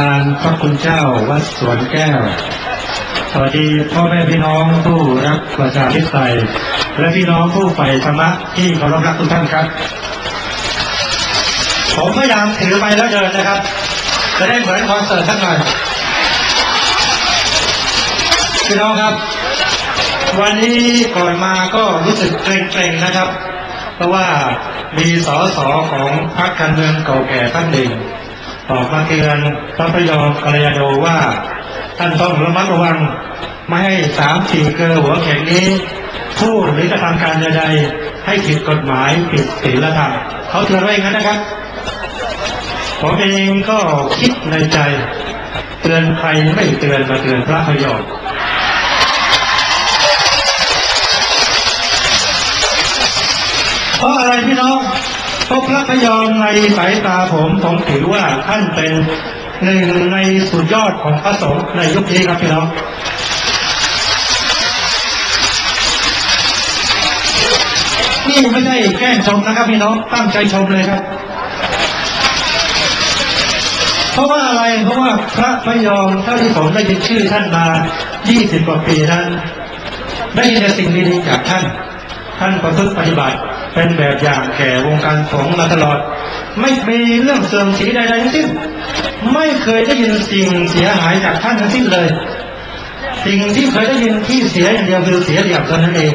รมสการพระคุณเจ้าวัดสวนแก้ว สวัสดีพ่อแม่พี่น้องผู้รักประชาธิปไตยและพี่น้องผู้ใฝ่ธรรมะที่เคารพรักทุกท่านครับ ผมพยายามถือไปแล้วเดินนะครับ จะได้เหมือนคอนเสิร์ตสักหน่อยพี่น้องครับ วันนี้ก่อนมาก็รู้สึกเกรงๆนะครับ เพราะว่ามีสสของพรรคการเมืองเก่าแก่ท่านหนึ่ง ออกมาเตือนพระพยอมกัลยาโนว่า ท่านต้องระมัดระวังไม่ให้สามสี่เกลอหัวแข็งนี้พูดหรือกระทำการใดๆให้ผิดกฎหมายผิดศีลธรรมเขาเตือนไว้อย่างนั้นนะครับผมเองก็คิดในใจ เตือนใครไม่เตือนมาเตือนพระพยอมเพราะอะไรพี่น้อง พระพระพยอมในสายตาผมผมถือว่าท่านเป็นหนึ่งในสุดยอดของพระสงฆ์ในยุคนี้ครับพี่น้องนี่ไม่ได้แกล้งชมนะครับพี่น้องตั้งใจชมเลยครับ เพราะว่าอะไรเพราะว่าพระพยอมเท่าที่ผมได้ยินชื่อท่านมา 20 กว่าปีนั้น ได้ยินสิ่งดีๆจากท่าน ท่านประพฤติปฏิบัติ เป็นแบบอย่างแก่วงการสงฆ์มาตลอด ไม่มีเรื่องเสื่อมเสียใดๆทั้งสิ้น ไม่เคยได้ยินสิ่งเสียหายจากท่านทั้งสิ้นเลย สิ่งที่เคยได้ยินที่เสียอย่างเดียวคือเสียเดียวเท่านั้นเอง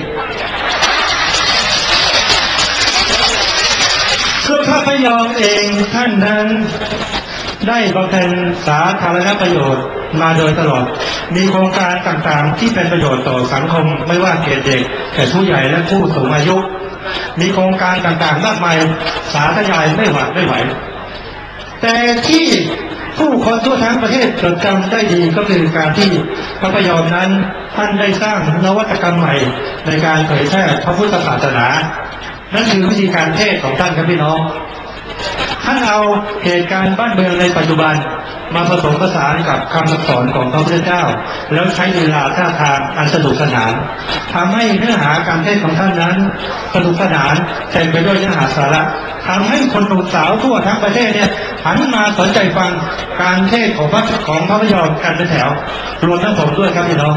คือพระพยอมเองท่านนั้นได้บำเพ็ญสาธารณประโยชน์มาโดยตลอด มีโครงการต่างๆ ที่เป็นประโยชน์ต่อสังคม ไม่ว่าเกเด็กแก่ผู้ใหญ่และผู้สูงอายุ มีโครงการต่างๆมากมายสาธยายไม่หวาดไม่ไหว แต่ที่ผู้คนทั่วทั้งประเทศจดจำได้ดีก็คือการที่พระพยอมนั้นท่านได้สร้างนวัตกรรมใหม่ในการเผยแพร่พระพุทธศาสนา นั่นคือวิธีการเทศของท่านครับพี่น้องท่านเอาเหตุการณ์บ้านเมืองในปัจจุบัน มาผสมผสานกับคำสอนของพระพุทธเจ้า แล้วใช้เวลาท่าทางอันสนุกสนานทำให้เนื้อหาการเทศของท่านนั้นสนุกสนานเต็มไปด้วยเนื้อหาสาระทำให้คนหนุ่มสาวทั่วทั้งประเทศเนี่ยหันมาสนใจฟังการเทศของพระของพระพยอมกันเป็นแถว รวมทั้งผมด้วยครับพี่น้อง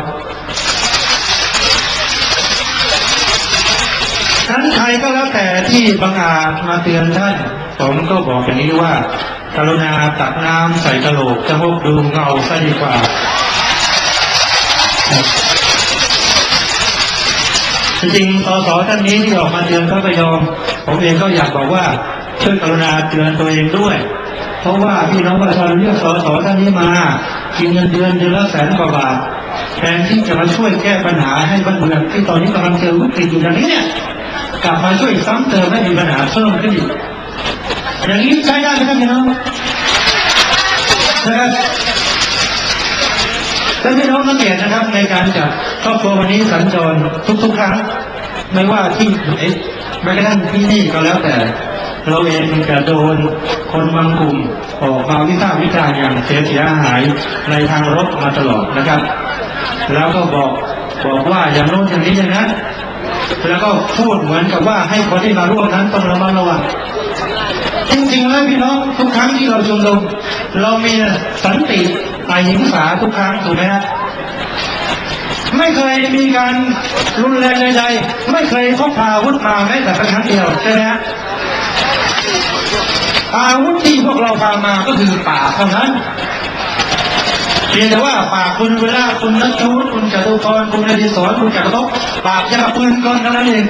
ทั้นใครก็แล้วแต่ที่บังอาจมาเตือนท่าน ผมก็บอกอย่างนี้ว่า กรุณาตักน้ำใส่กระโหลกจะพบดูเงาซะดีกว่าจริงๆสสท่านนี้ที่ออกมาเตือนพระพยอมผมเองก็อยากบอกว่าช่วยกรุณาเตือนตัวเองด้วย เพราะว่าพี่น้องประชาชนเลือกสสท่านนี้มากินเงินเดือนเดือนละแสนกว่าบาทแทนที่จะมาช่วยแก้ปัญหาให้บ้านเมืองที่ตอนนี้กำลังเจอวิกฤตอยู่อย่างนี้เนี่ยกลับมาช่วยซ้ำเติมให้มีปัญหาเพิ่มขึ้นอีก อย่างนี้ใช้ได้ไหมครับพี่น้องนะครับแล้วพี่น้องสังเกตนะครับในการจัดครอบครัววันนี้สัญจรทุกๆครั้ง ไม่ว่าที่ไหนแม้กระทั่งที่นี่ก็แล้วแต่ เราเองจะโดนคนบางกลุ่มออกมาวิพากษ์วิจารณ์อย่างเสียเสียหายในทางรบมาตลอดนะครับ แล้วก็บอกบอกว่าอย่างโน้นอย่างนี้อย่างนั้นแล้วก็พูดเหมือนกับว่าให้คนที่มาร่วมนั้นต้องระมัดระวัง จริงๆแล้วพี่น้องทุกครั้งที่เราชุมนุมเรามีสันติอหิงสาทุกครั้งถูกไหมฮะไม่เคยมีการรุนแรงใดๆไม่เคยพกพาอาวุธมาแม้แต่ครั้งเดียวใช่ไหมฮะอาวุธที่พวกเราพามาก็คือป่าเท่านั้นเพียงแต่ว่าปากคุณเวลาคุณนักชูคุณจตุพรคุณอดิศรคุณจักรภพปากยังกับปืนก่อนเท่านั้นเอง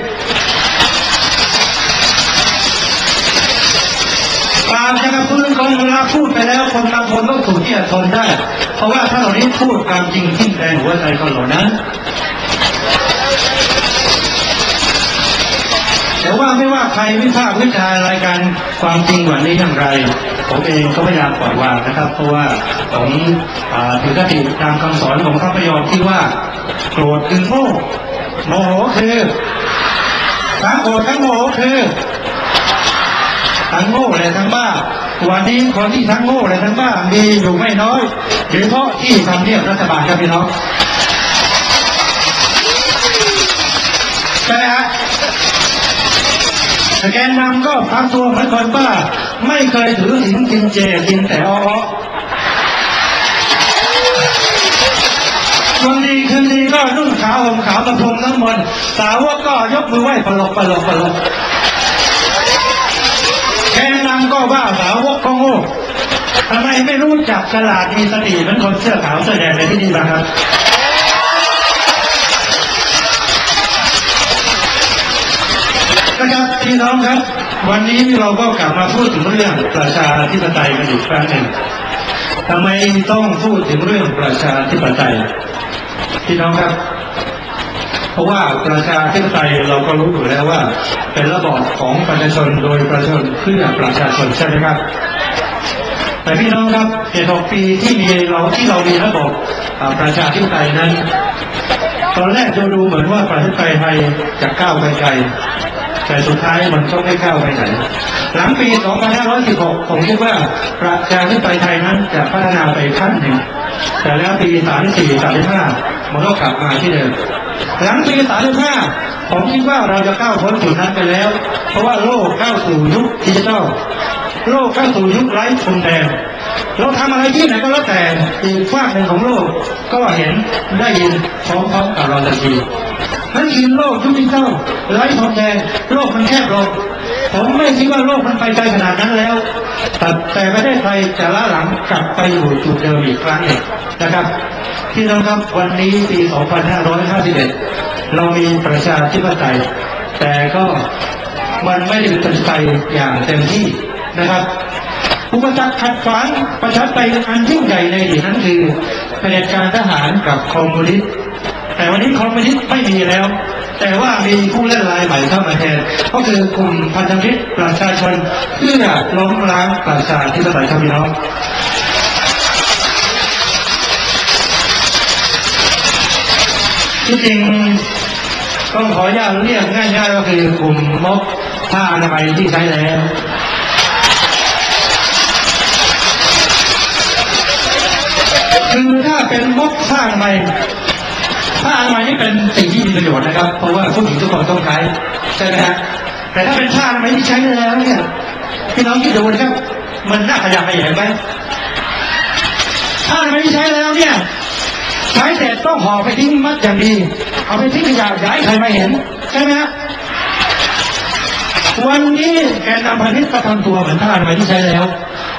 ปากยังกับปืนก่อนเวลา พูดไปแล้วคนบางคนก็ถูกที่จะทนได้ เพราะว่าถ้าเรานี้พูดความจริงที่แทงหัวใจคนเหล่านั้นแต่ว่าไม่ว่าใครวิพากษ์วิจารณ์รายการความจริงวันนี้อย่างไรผมเองก็พยายามปล่อยวางนะครับ เพราะว่าผมอ่าถือคติตามคำสอนของพระพยอมที่ว่า โกรธคือโง่โมโหคือทั้งโกรธทั้งโมโหคือ ทั้งโง่และทั้งบ้า วันนี้คนที่ทั้งโง่และทั้งบ้ามีอยู่ไม่น้อยโดยเฉพาะที่ทำเนียบรัฐบาลครับพี่น้องใช่ไหมฮะแกนนำก็พักตัวเหมือนคนบ้า ไม่เคยถือหินกินเจกินแต่อ้อคนดีคืนดีก็นุ่งขาวห่มขาวประพรน้ำมนต์สาวกก็ยกมือไหว้ปลกปลกปลก กนำก็ว่าสาวกก็โง่ทำไมไม่รู้จักฉลาดมีสติเหมือนคนเสื้อขาวเสื้อแดงในที่นี่บ้างครับนะครับพี่น้องครับ วันนี้เราก็กลับมาพูดถึงเรื่องประชาธิปไตยกันอีกครั้งหนึ่งทำไมต้องพูดถึงเรื่องประชาธิปไตยพี่น้องครับ ราะว่าประชาธิปไตยเราก็รู้อยู่แล้วว่า เป็นระบอบของประชาชนโดยประชาชนเพื่อประชาชนใช่ไหมครับ แต่พี่น้องครับเจ็ดหกปีที่มีเราที่เรามีระบบอ่าประชาธิปไตยนั้น ตอนแรกจะดูเหมือนว่าประเทศไทยไทยจะก้าวไปไกลแต่สุดท้ายมันก็ไม่ก้าวไปไหน หลังปี 2516 ผมคิดว่าประชาธิปไตยไทยนั้นจะพัฒนาไปขั้นหนึ่ง แต่แล้วปี 34 35 มันก็กลับมาที่เดิม หลังปี35ผมคิดว่าเราจะก้าวพ้นจุดนั้นไปแล้ว เพราะว่าโลกก้าวสู่ยุคดิจิทัลโลกเข้าสู่ยุคไร้พรมแดนเราทำอะไรที่ไหนก็แล้วแต่อีกฝากหนึ่งของโลกก็เห็นได้ยินพร้อมๆกับเราทันทีนั่นคือโลกยุคดิจิทัลไร้พรมแดนโลกมันแคบลง ผมไม่คิดว่าโลกมันไปไกลขนาดนั้นแล้ว แต่แต่ประเทศไทยจะล้าหลังกลับไปอยู่จุดเดิมอีกครั้งหนึ่งนะครับที่น้องครับวันนี้ปี 2551 เรามีประชาธิปไตย แต่ก็มันไม่ได้เป็นไปอย่างเต็มที่นะครับอุปสรรคขัดขวางประชาธิปไตยอันยิ่งใหญ่ในอดีตนั้นคือเผด็จการทหารกับคอมมิวนิสต์แต่วันนี้คอมมิวนิสต์ไม่มีแล้ว แต่ว่ามีผู้เล่นรายใหม่เข้ามาแทน ก็คือกลุ่มพันธมิตรประชาชนเพื่อล้มล้างประชาธิปไตยครับพี่น้องที่จริงต้องขออนุญาตเรียกง่ายๆก็คือกลุ่มม็อบผ้าอนามัยที่ใช้แล้วคือถ้าเป็นม็อบผ้าอนามัย ผ้าอนามัยนี่เป็นสิ่งที่มีประโยชน์นะครับ เพราะว่าผู้หญิงทุกคนต้องใช้ใช่ไหมฮะแต่ถ้าเป็นผ้าอนามัยที่ใช้แล้วเนี่ยพี่น้องคิดดูนะครับ มันน่าขยับไปเห็นไหมผ้าอนามัยที่ใช้แล้วเนี่ย ใช้เสร็จต้องห่อไปทิ้งมัดอย่างดี เอาไปทิ้งขยะอย่าให้ใครมาเห็นใช่ไหมฮะวันนี้แกนำพันธิตก็ทำตัวเหมือนผ้าอนามัยที่ใช้แล้ว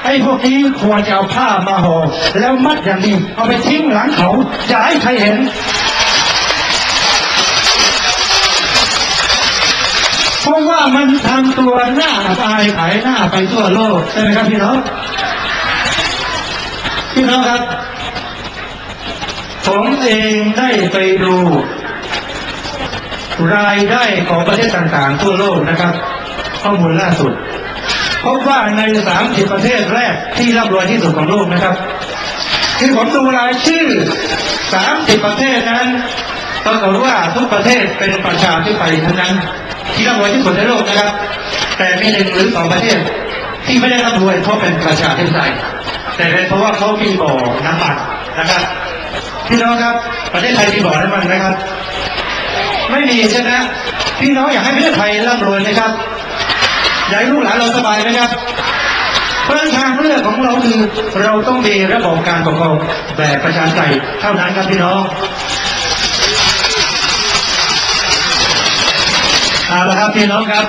ไอ้พวกนี้ควรจะเอาผ้ามาห่อแล้วมัดอย่างดีเอาไปทิ้งหลังเขาอย่าให้ใครเห็น เพราะว่า มันทำตัวหน้าอายขายหน้าไปทั่วโลกใช่ไหมครับพี่น้องพี่น้องครับ ผมเองได้ไปดู รายได้ของประเทศต่างๆ ทั่วโลกนะครับ ข้อมูลล่าสุดพบว่าใน 30 ประเทศแรกที่ร่ำรวยที่สุดของโลกนะครับคือผมดูรายชื่อ 30 ประเทศนั้นปรากฏว่าทุกประเทศเป็นประชาธิปไตยทั้งนั้น ที่ร่ำรวยที่สุดในโลกนะครับ แต่มีหนึ่งหรือสองประเทศ ที่ไม่ได้ร่ำรวยเพราะเป็นประชาธิปไตยแต่เป็นเพราะว่าเขามีบ่อน้ำมันนะครับพี่น้องครับประเทศไทยมีบ่อน้ำมันไหมครับ ไม่มีใช่ไหมพี่น้องอยากให้ประเทศไทยร่ำรวยไหมครับอยากให้ลูกหลานเราสบายไหมครับเพราะทางเลือกของเราคือเราต้องมีระบบการปกครองแบบประชาธิปไตยเท่านั้นครับพี่น้อง เอาละครับพี่น้องครับ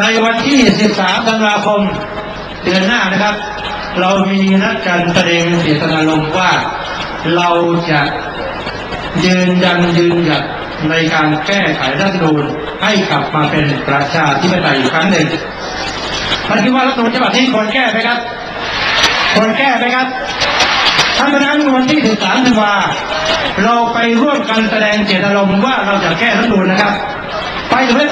ในวันที่ 13 ธันวาคม เดือนหน้านะครับ เรามีนัดการแสดงเจตนารมณ์ว่าเราจะยืนยันยืนหยัดในการแก้ไขรัฐธรรมนูญให้กลับมาเป็นประชาธิปไตยอีกครั้งหนึ่งมันคิดว่ารัฐธรรมนูญฉบับนี้ควรแก้ไหมครับควรแก้ไหมครับ ท่านประธานวันที่ 13ธันวา เราไปร่วมกันแสดงเจตนารมณ์ว่าเราจะแก้รัฐธรรมนูญนะครับ ไปถึงไม่